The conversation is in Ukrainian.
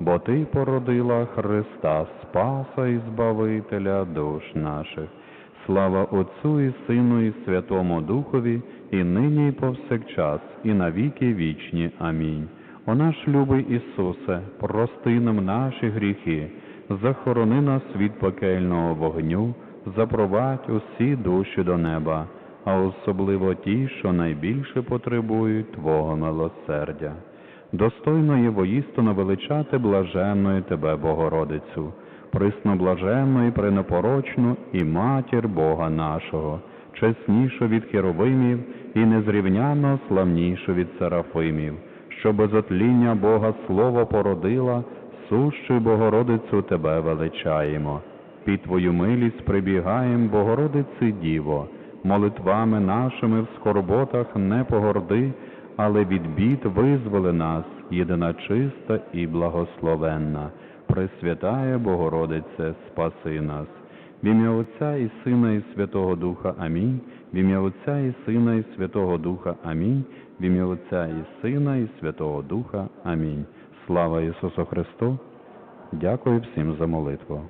бо ти породила Христа Спаса і Збавителя душ наших. Слава Отцю і Сину і Святому Духові, і нині, і повсякчас, і навіки вічні. Амінь. О наш любий Ісусе, прости нам наші гріхи, захорони нас від пекельного вогню, запровадь усі душі до неба, а особливо ті, що найбільше потребують Твого милосердя. Достойно є воістину величати блаженною Тебе, Богородицю, присноблаженну і пренепорочну і матір Бога нашого, чеснішу від херовимів і незрівняно славнішу від серафимів, що без отління Бога Слово породила, сущу Богородицю Тебе величаємо. Під Твою милість прибігаєм, Богородиці Діво, молитвами нашими в скорботах не погорди, але від бід визволи нас, єдина чиста і благословенна. Пресвятає Богородице, спаси нас. В ім'я Отця і Сина, і Святого Духа. Амінь. В ім'я Отця і Сина, і Святого Духа. Амінь. В ім'я Отця і Сина, і Святого Духа. Амінь. Слава Ісусу Христу! Дякую всім за молитву.